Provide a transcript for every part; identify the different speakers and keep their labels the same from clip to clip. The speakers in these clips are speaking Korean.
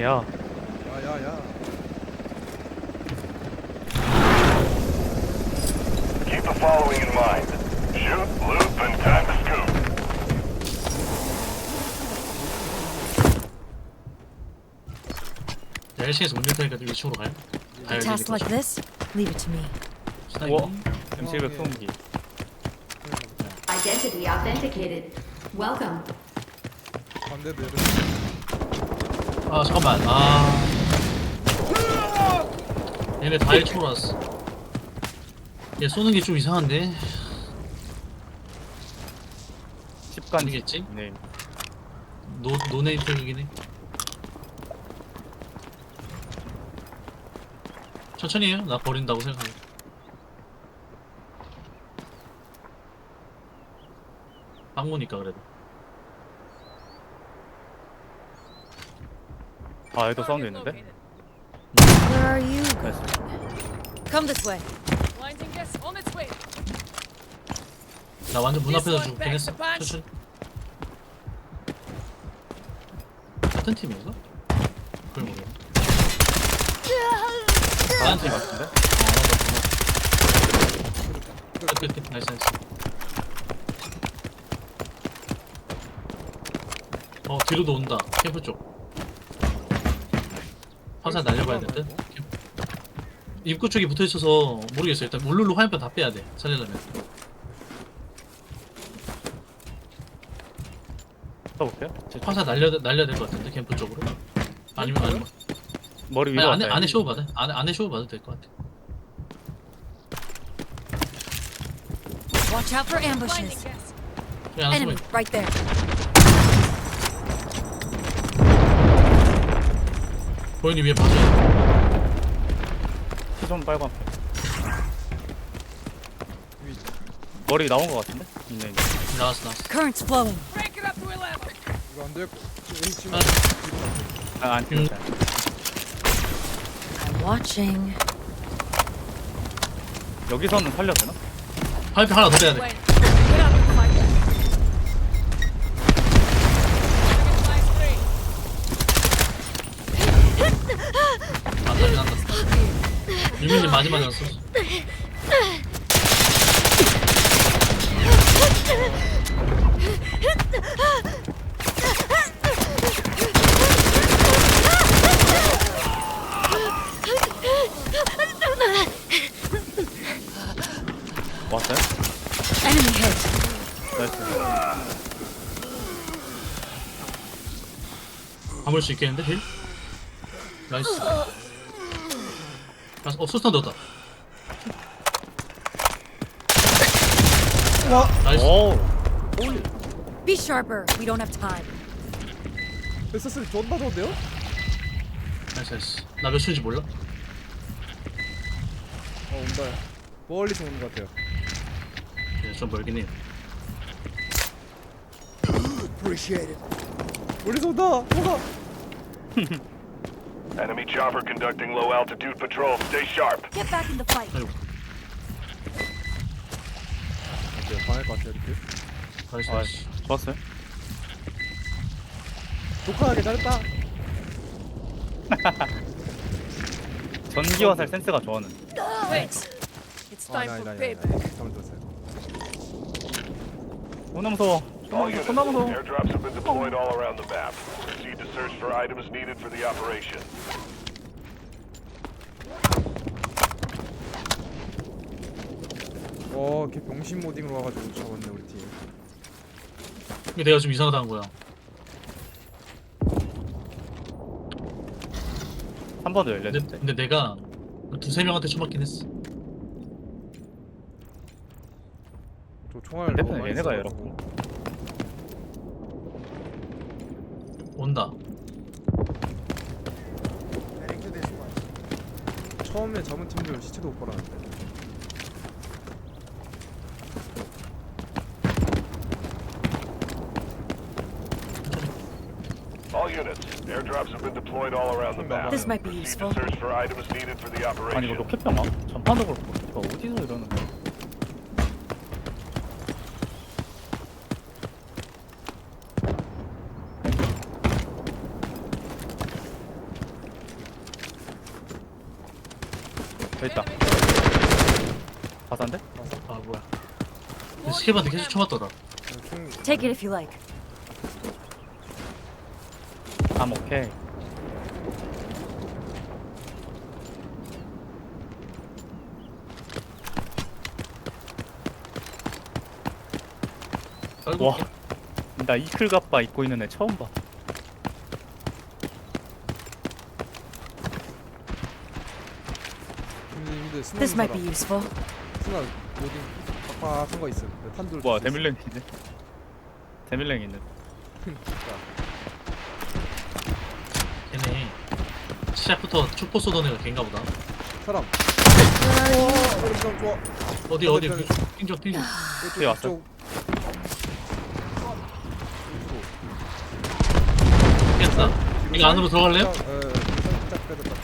Speaker 1: 야,
Speaker 2: 야야야
Speaker 3: Keep the following in mind. Shoot, loop, and time to scoop.
Speaker 4: 야, 1층에서 문열 테니까 2층으로 가요. 가야
Speaker 5: A task like this? Leave it to me.
Speaker 1: 우와, M700 소음기.
Speaker 6: Identity authenticated. Welcome.
Speaker 2: 반대도 얘들
Speaker 4: 아 잠깐만. 아. 얘네 다 1층으로 왔어. 얘 쏘는 게 좀 이상한데.
Speaker 1: 10간
Speaker 4: 아니겠지?
Speaker 1: 네.
Speaker 4: 노 노네임 태극이네 천천히 해요. 나 버린다고 생각해. 빵무니까 그래도.
Speaker 1: 아, 여기도 사운드 있는데?
Speaker 5: Where are you?
Speaker 1: 나이스.
Speaker 5: Come this way.
Speaker 7: Blinding gas on its way.
Speaker 4: 나 완전 문 앞에서 죽긴 했어. 천천히. 같은 팀인가? 그걸 모르겠네. 다른 팀 같은데? 끝, 끝, 끝. 나이스, 나이스. 어, 뒤로도 온다. 캠프 쪽. 화살 날려봐야 될 듯? 입구 쪽에 붙어 있어서 모르겠어. 일단 울룰루 화염병 다 빼야 돼. 살려려면.
Speaker 1: 써볼게요. 제
Speaker 4: 화살 날려 날려야 될 것 같은데 캠프 쪽으로. 아니면 아니면
Speaker 1: 머리
Speaker 4: 아니,
Speaker 1: 위로
Speaker 4: 안에
Speaker 1: 왔어요.
Speaker 4: 안에 쇼 받아. 안에 안에 쇼 받아도 될 것 같아.
Speaker 5: Watch out for ambushes.
Speaker 4: 그냥 안
Speaker 5: Enemy,
Speaker 4: 숨어.
Speaker 5: right there.
Speaker 4: 보이니 위에 봐줘야
Speaker 1: 시선 빨간.
Speaker 2: 위
Speaker 1: 머리 나온 것 같은데? 있네, 있네.
Speaker 4: 돼. 나왔어 나왔어.
Speaker 5: Current's
Speaker 7: 11.
Speaker 2: 이거 안 되고 H팀
Speaker 4: 아.
Speaker 1: 아, 안
Speaker 4: 음.
Speaker 1: 튀었다.
Speaker 5: I'm watching.
Speaker 1: 여기서는 살려도 되나?
Speaker 4: 화염병 하나 더 빼야 돼.
Speaker 7: Wait. Get up and fight them. Target size three.
Speaker 4: 안 나긴 한다. 유민님 마지막에 왔어.
Speaker 1: 왔어요?
Speaker 5: Enemy hit.
Speaker 1: 나이스.
Speaker 4: 감을 수 있겠는데 힐? 나이스. 나이스. 어 수스탄 넣었다. 나이스.
Speaker 1: 오!
Speaker 5: Be sharper. We don't have time.
Speaker 2: SSL 존나 좋은데요?
Speaker 4: 나이스 나이스. 나몇 수인지 몰라?
Speaker 2: 어 온다 멀리서 오는 것 같아요
Speaker 4: 네, 좀 멀긴 해.
Speaker 2: Appreciate it 멀리서 온다 뭐가
Speaker 3: Enemy chopper conducting low altitude patrol. Stay sharp.
Speaker 5: Get back in the fight.
Speaker 4: 아이고.
Speaker 2: 어때요 방할 것 같아요 이렇게
Speaker 4: 나이스
Speaker 1: 아,
Speaker 4: 나이스.
Speaker 1: 좋았어요.
Speaker 2: 독하게 잘했다
Speaker 1: 전기 화살 센스가 좋았는데.
Speaker 7: Wait. It's
Speaker 2: 아
Speaker 7: time
Speaker 2: 아니
Speaker 7: for
Speaker 2: 아니 아니
Speaker 7: payback.
Speaker 2: 잘못 들었어요
Speaker 1: 존나 무서워.
Speaker 3: All
Speaker 1: 존나 무서워.
Speaker 3: units,
Speaker 1: 존나 무서워.
Speaker 3: airdrops have been deployed all around the map. Proceed to search for items needed for the operation.
Speaker 2: 어 걔 병신 모딩으로 와가지고 잡았네 우리 팀
Speaker 4: 이게 내가 좀 이상하다는 거야.
Speaker 1: 한번더
Speaker 4: 근데,
Speaker 1: 열렸는데.
Speaker 4: 근데 내가 두세 명한테 처맞긴 했어.
Speaker 2: 저 총알 너무 많이
Speaker 1: 얘네가
Speaker 2: 써가지고.
Speaker 4: 온다.
Speaker 2: 처음에 잡은 팀들 시체도 못 벌었는데
Speaker 3: Airdrops have been deployed all around the map.
Speaker 5: This might be useful.
Speaker 3: search for items needed for the operation.
Speaker 1: 로켓병 막 전파적으로 보니까 어디서 이러는 거야? 됐다. 바산데?
Speaker 4: 아 뭐야. 스케바한테 계속 쳐맞더라.
Speaker 5: Take it if you like.
Speaker 1: 암 오케이
Speaker 4: 썰고
Speaker 1: 와.
Speaker 4: 올게.
Speaker 1: 나 이클 갑바 입고 있는 애 처음 봐
Speaker 2: 근데 스나
Speaker 5: This might be useful.
Speaker 2: 스나 어디 빡빡한
Speaker 1: 거와
Speaker 2: 줄수 있어.
Speaker 1: 데밀랭 있네 데밀랭 있네
Speaker 4: 시작부터 축포 쏘던 애가 걔인가 보다
Speaker 2: 사람 오 이런 좋아
Speaker 4: 어디 어디 핑좀
Speaker 2: 이쪽
Speaker 1: 뒤에 왔어.
Speaker 4: 깼다 이거 안으로 들어갈래요?
Speaker 2: 에 살짝 빼졌다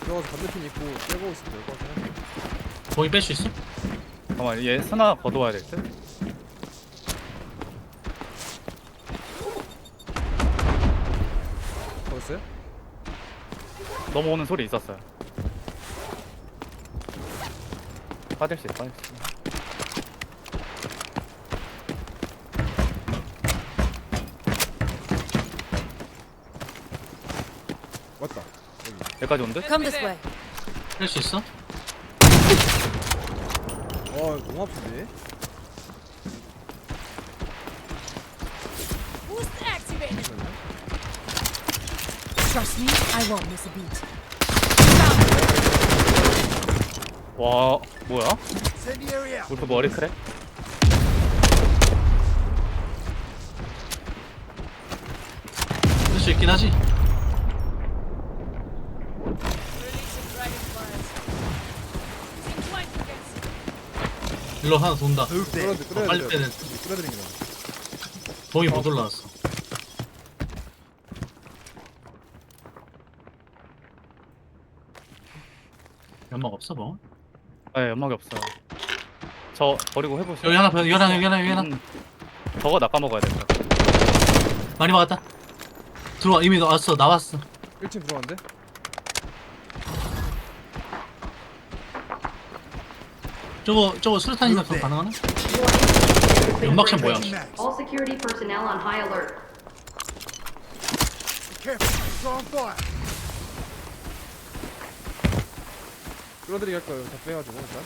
Speaker 2: 들어가서 반대편 입고 빼고 있으면 될것 같긴 해
Speaker 4: 거기 뺄 수 있어?
Speaker 1: 잠깐만 얘 스나 걷어와야 될 듯? 넘어오는 소리 있었어요 빠질 수 있어 빠질 수 있어
Speaker 2: 왔다 여기
Speaker 1: 여기까지 온 듯?
Speaker 5: Come this way.
Speaker 4: 뺄수 있어?
Speaker 2: 와 이거 너무 아픈데?
Speaker 5: Trust me, I won't miss a beat.
Speaker 1: 와 뭐야? 울프 머리 크래?
Speaker 4: 뺄수 있긴 하지 일로 하나 돈다
Speaker 2: 끌어들 끌어야
Speaker 4: 빨리
Speaker 2: 돼거
Speaker 4: 봉이 못 올라왔어 연막 없어 뭐?
Speaker 1: 네 연막이 없어요 저 버리고
Speaker 4: 여기 하나 여기 하나 여기 하나 여기 하나
Speaker 1: 음, 저거 낚아먹어야 될 거야
Speaker 4: 많이 막았다 들어와 이미 나왔어 나왔어
Speaker 2: 1층 들어왔는데?
Speaker 4: 저거 저거 수류탄이나 그거 가능하나? 연막샷 뭐야?
Speaker 6: All security personnel on high alert.
Speaker 2: 끌어들이게 할까요? 다 빼가지고 일단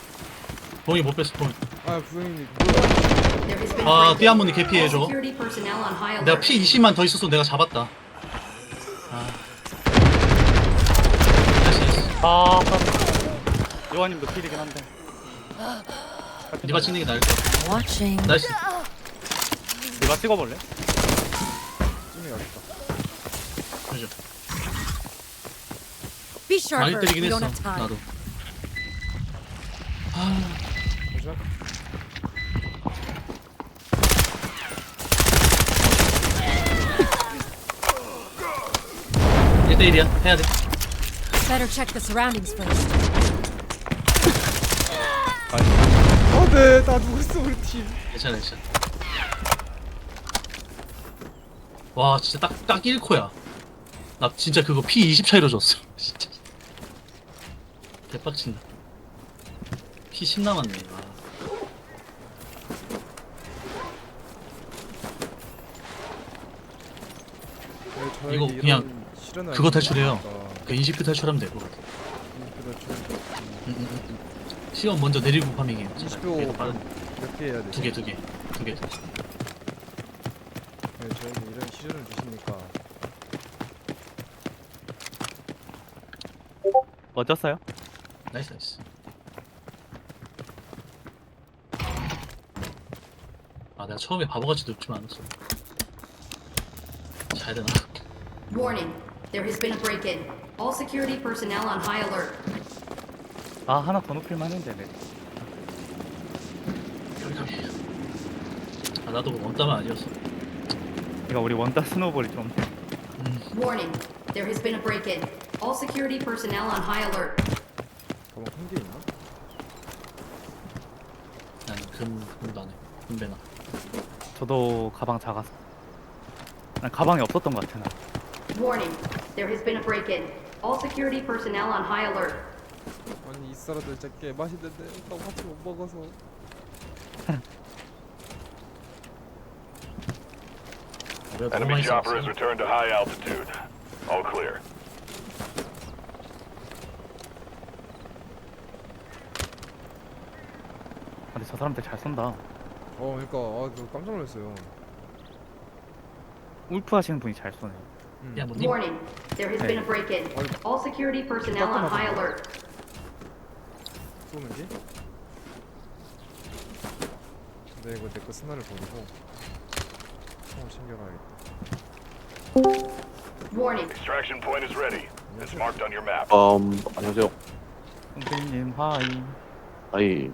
Speaker 4: 봉이 못 뺐어 봉이
Speaker 2: 아
Speaker 6: a
Speaker 4: 아. 띠아몬이 개피해,
Speaker 6: All
Speaker 4: 저거.
Speaker 6: security personnel on high alert.
Speaker 4: 내가 피 20만 더 있었어 내가 잡았다 아 나이스 나이스
Speaker 1: 아 요한님도 필이긴 한데
Speaker 4: 니가 찍는 게 나을 것 같아
Speaker 5: Watching.
Speaker 4: 나이스
Speaker 1: 네가 찍어볼래?
Speaker 2: 찜이 가겠다
Speaker 4: 그죠
Speaker 5: Be
Speaker 4: 많이. 때리긴
Speaker 5: We
Speaker 4: 했어
Speaker 5: don't have time.
Speaker 4: 나도 아
Speaker 2: 잠시만
Speaker 4: 1대1이야. 해야 돼.
Speaker 5: Better check the surroundings first.
Speaker 2: 안돼 나 누구였어 우리 팀.
Speaker 4: 괜찮아 괜찮아. 와 진짜 딱 딱 1코야. 나 진짜 그거 피20 차이로 줬어. 진짜. 대박친다 피10 남았네 와.
Speaker 2: 네, 저에게
Speaker 4: 이거
Speaker 2: 이런
Speaker 4: 그냥
Speaker 2: 실현을
Speaker 4: 그거
Speaker 2: 안
Speaker 4: 탈출해요. 그 20표 탈출하면 될 것 같아
Speaker 2: 그 탈출
Speaker 4: 시간 먼저 내리고 파밍해
Speaker 2: 20표 몇개 해야 돼?
Speaker 4: 두개 두 개. 두 개.
Speaker 2: 네, 저에게 이런 시련을 주시니까?
Speaker 1: 멋졌어요?
Speaker 4: 나이스 나이스 아 내가 처음에 바보같이 눕지만 않았어 잘 되나?
Speaker 6: Warning. There has been a break-in. All security personnel on high alert.
Speaker 1: 아 하나 더 높일만 했는데 네.
Speaker 4: 여기 가게 아 나도 원담은 아니었어
Speaker 1: 이거 우리 원다 스노볼이 좀
Speaker 6: Warning. There has been a break-in. All security personnel on high alert.
Speaker 2: 가방 한개 있나?
Speaker 4: 나는 금 금도 안해 금배나
Speaker 1: 저도 가방 작아서 난 가방이 없었던 것 같아 나
Speaker 6: Warning. There has been a break-in. All security personnel on high alert.
Speaker 2: 아니 이 진짜 개 맛있는데 나 같이 못 먹어서
Speaker 4: 우리가 너무
Speaker 3: Enemy
Speaker 4: 많이
Speaker 3: chopper has
Speaker 4: 싸웠어.
Speaker 3: returned to high altitude. All clear.
Speaker 1: 근데 저 사람들 잘 쏜다.
Speaker 2: 어 그러니까 아, 저 깜짝 놀랐어요
Speaker 1: 울프 하시는 분이 잘 쏘네.
Speaker 2: 음.
Speaker 4: 야, 뭐 님,
Speaker 6: Warning, there has been a break-in. All security personnel on high alert.
Speaker 2: 쏘는 게? 근데 이거 내거 스나를 버리고 총을 챙겨가야겠다
Speaker 6: Warning,
Speaker 3: Extraction point is ready. It's marked on your map.
Speaker 8: 음, 안녕하세요.
Speaker 1: 선생님 하이.
Speaker 8: 아이,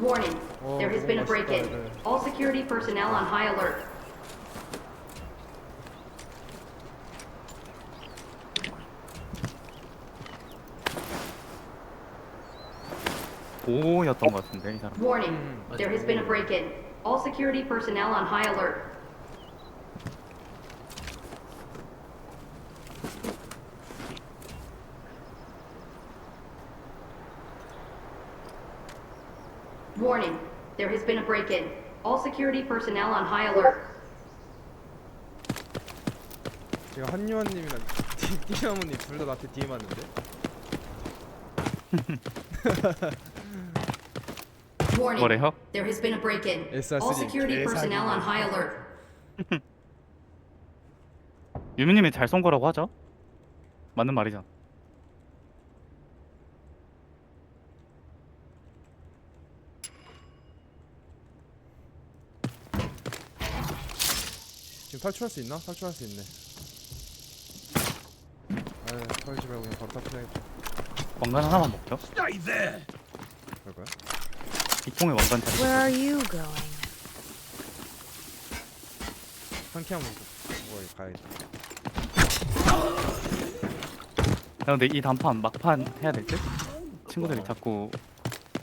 Speaker 6: warning,
Speaker 2: Oh,
Speaker 6: there has been a
Speaker 2: 너무
Speaker 6: break-in.
Speaker 2: 맛있다, 애들.
Speaker 6: All security personnel on high alert.
Speaker 1: 오였던 것 같은데 이 사람.
Speaker 6: Warning, there has been a break-in. All security personnel on high alert. Warning, there has been a break-in. All security personnel on high alert.
Speaker 2: 제가 한유한님이랑 띠나무님 둘 다 나한테 DM 왔는데
Speaker 6: Warning,
Speaker 1: 뭐래요?
Speaker 6: there has been a break-in.
Speaker 2: SR3
Speaker 6: All security
Speaker 2: 개사기.
Speaker 6: personnel on high alert.
Speaker 1: 유미님이 잘 쏜 거라고 하죠? 맞는 말이잖아.
Speaker 2: 지금 탈출할 수 있나? 탈출할 수 있네 아유 털지 말고 그냥 바로 탈출해야겠다
Speaker 1: 왕관 하나만 먹죠.
Speaker 2: 그럴까요?
Speaker 1: 이통에 왕관 잘.
Speaker 5: Where are you going?
Speaker 2: 한번 먹어 가야겠다
Speaker 1: 야, 근데 이 단판 막판 해야 될 듯? 친구들이 자꾸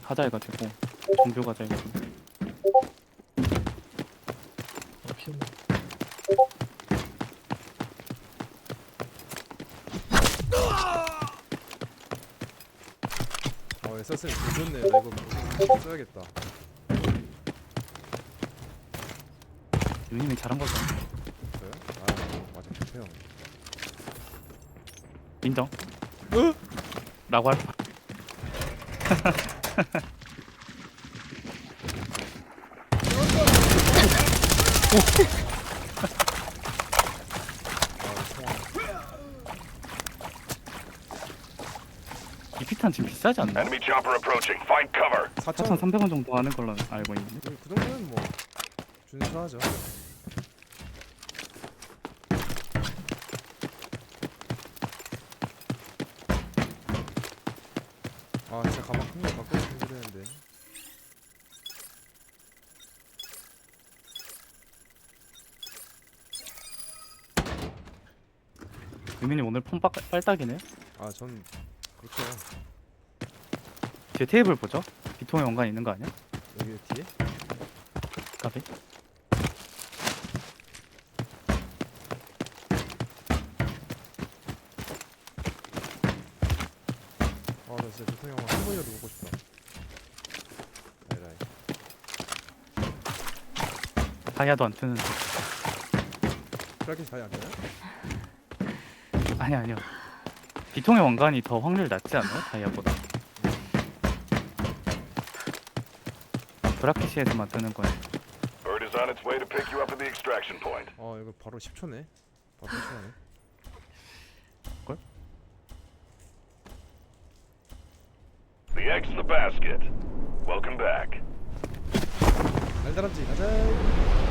Speaker 1: 하자 해가지고 종교 가자 해가지고
Speaker 4: 어, 피우고.
Speaker 2: 어 SR3 개 좋네 나 이거 써야겠다
Speaker 1: 유미님이 잘한 거죠.
Speaker 2: 저요? 아 맞아 좋대요
Speaker 1: 인정. 라고 할. 이 피탄 지금 비싸지 않나?
Speaker 3: Enemy chopper approaching. Find cover.
Speaker 2: 4천
Speaker 1: 4,300원 정도 하는 걸로 알고 있는데.
Speaker 2: 그 정도는 뭐 준수하죠 아 진짜 가방 큰거 바꿔 주면 되는데
Speaker 1: 유미님 오늘 폰 빡, 빨딱이네.
Speaker 2: 아전 그렇죠
Speaker 1: 뒤에 테이블 보죠? 비통에 왕관 있는 거 아니야?
Speaker 2: 여기 뒤에
Speaker 1: 까비.
Speaker 2: 아나 진짜 조통 영화 한 번이라도 보고 싶다 라이라이
Speaker 1: 다이아도 안 뜨는데.
Speaker 2: 크라켓이 다이 안 되나?
Speaker 1: 아니 아니요. 비통의 왕관이 더 확률 낮지 않아요? 다이아보다. 브라켓시에서만 뜨는 거예요.
Speaker 3: Bird is on its way to pick you up at the extraction point.
Speaker 2: 아 이거 바로 10초네 바로 10초네
Speaker 3: The egg's in the basket. Welcome back.
Speaker 2: 날다람쥐 가자